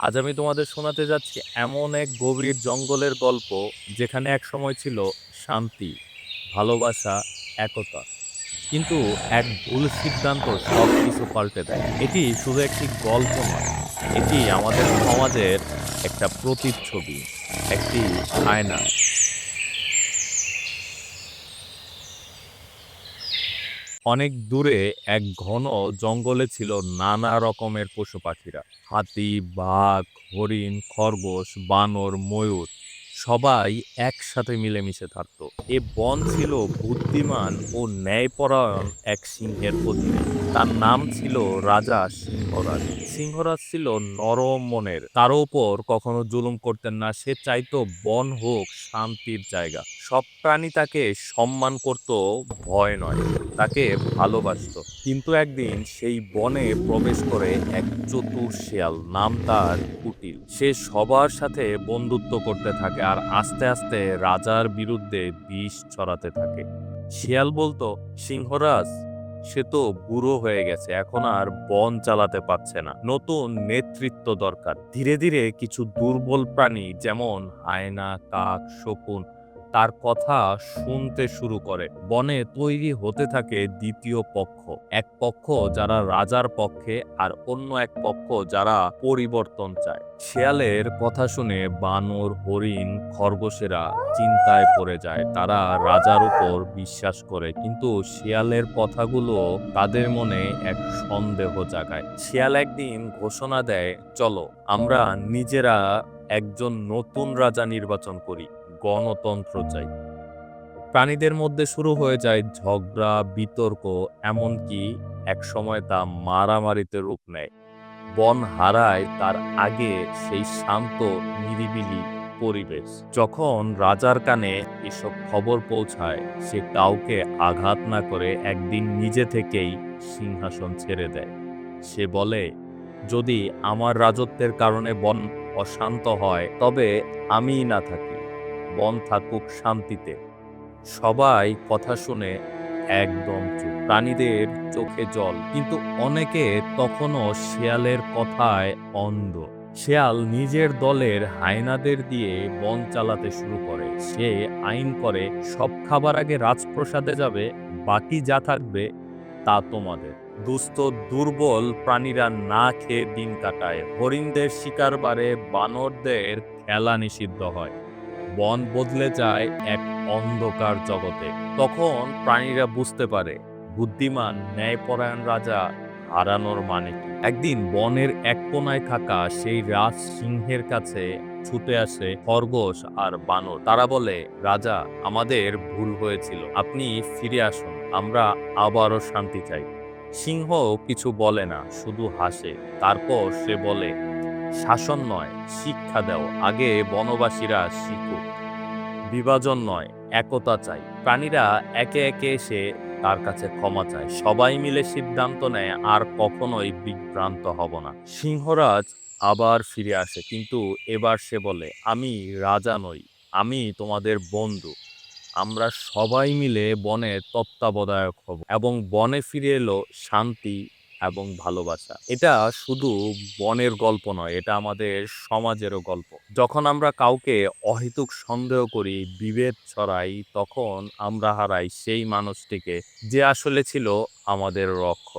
আজ আমি তোমাদের শোনাতে যাচ্ছি এমন এক গভীর জঙ্গলের গল্প যেখানে এক সময় ছিল শান্তি, ভালোবাসা, একতা। কিন্তু এক ভুল সিদ্ধান্ত সব কিছু পাল্টে দেয়। এটি শুধু একটি গল্প নয়, এটি আমাদের সমাজের একটা প্রতিচ্ছবি, একটি আয়না। অনেক দূরে এক ঘন জঙ্গলে ছিল নানা রকমের পশু পাখিরা হাতি, বাঘ, হরিণ, খরগোশ, বানর, ময়ূর। সবাই একসাথে মিলেমিশে থাকত। এ বন ছিল বুদ্ধিমান ও ন্যায়পরায়ণ এক সিংহের অধীনে। তার নাম ছিল রাজা সিংহরাজ। সিংহরাজ ছিল নরম মনের। তার ওপর কখনো জুলুম করতেন না। সে চাইতো বন হোক শান্তির জায়গা। সব প্রাণী তাকে সম্মান করত, ভয় নয়। তাকে ভালোবাসত। কিন্তু একদিন সেই বনে প্রবেশ করে এক চতুর শেয়াল নাম তার কুটিল। সে সবার সাথে বন্ধুত্ব করতে থাকে। আর আস্তে আস্তে রাজার বিরুদ্ধে বিষ ছড়াতে থাকে। শিয়াল বলতো, সিংহরাজ, সে তো বুড়ো হয়ে গেছে, এখন আর বন চালাতে পারছে না। নতুন নেতৃত্ব দরকার। ধীরে ধীরে কিছু দুর্বল প্রাণী, যেমন হায়না, কাক, শকুন তার কথা শুনতে শুরু করে। বনে তৈরি হতে থাকে দ্বিতীয় পক্ষ। এক পক্ষ যারা রাজার পক্ষে আর অন্য এক পক্ষ যারা পরিবর্তন চায়। শেয়ালের কথা শুনে বানর, হরিণ, খরগোশেরা চিন্তায় পড়ে যায়। তারা রাজার উপর বিশ্বাস করে। কিন্তু শিয়ালের কথাগুলো তাদের মনে এক সন্দেহ জাগায়। শিয়াল একদিন ঘোষণা দেয়, চলো, আমরা নিজেরা একজন নতুন রাজা নির্বাচন করি। গণতন্ত্র চাই। প্রাণীদের মধ্যে শুরু হয়ে যায় ঝগড়া, বিতর্ক, এমনকি একসময় তা মারামারিতে রূপ নেয়। বন হারায় তার আগে সেই শান্ত, নিরিবিলি পরিবেশ। যখন রাজার কানে এসব খবর পৌঁছায়, সে কাউকে আঘাত না করে একদিন নিজে থেকেই সিংহাসন ছেড়ে দেয়। সে বলে, যদি আমার রাজত্বের কারণে বন অশান্ত হয়, তবে আমিই না থাকি। বন থাকুক শান্তিতে। সবাই কথা শুনে একদম চুপ। প্রাণীদের চোখে জল, কিন্তু অনেকে তখনও শেয়ালের কথায় অন্ধ। শেয়াল নিজের দলের হায়নাদের দিয়ে বন চালাতে শুরু করে। সে আইন করে, সব খাবার আগে রাজপ্রসাদে যাবে, বাকি যা থাকবে তা তোমাদের। দুস্থ, দুর্বল প্রাণীরা না খেয়ে দিন কাটায়। হরিণদের শিকার বারে বানরদের খেলা নিষিদ্ধ হয়। বন বদলে যায় এক অন্ধকার জগতে। তখন প্রাণীরা বুঝতে পারে, বুদ্ধিমান, ন্যায়পরায়ণ রাজা হারানোর মানে একদিন বনের এক কোনায় থাকা সেই রাজ সিংহের কাছে ছুটে আসে খরগোশ আর বানর। তারা বলে, রাজা, আমাদের ভুল হয়েছিল। আপনি ফিরে আসুন, আমরা আবারও শান্তি চাই। সিংহ কিছু বলে না, শুধু হাসে। তারপর সে বলে শাসন নয়, শিক্ষা দাও। আগে বনবাসীরা শিখুক। বিভাজন নয়, একতা চাই। প্রাণীরা একে একে এসে তার কাছে ক্ষমা চায়। সবাই মিলে সিদ্ধান্ত নেয়, আর কখনোই বিভ্রান্ত হব না। সিংহরাজ আবার ফিরে আসে, কিন্তু এবার সে বলে, আমি রাজা নই, আমি তোমাদের বন্ধু। আমরা সবাই মিলে বনে তত্ত্বাবধায়ক হব। এবং বনে ফিরে এলো শান্তি এবং ভালোবাসা। এটা শুধু বনের গল্প নয়, এটা আমাদের সমাজেরও গল্প। যখন আমরা কাউকে অহেতুক সন্দেহ করি, বিভেদ ছড়াই, তখন আমরা হারাই সেই মানুষটিকে যে আসলে ছিল আমাদের রক্ষক।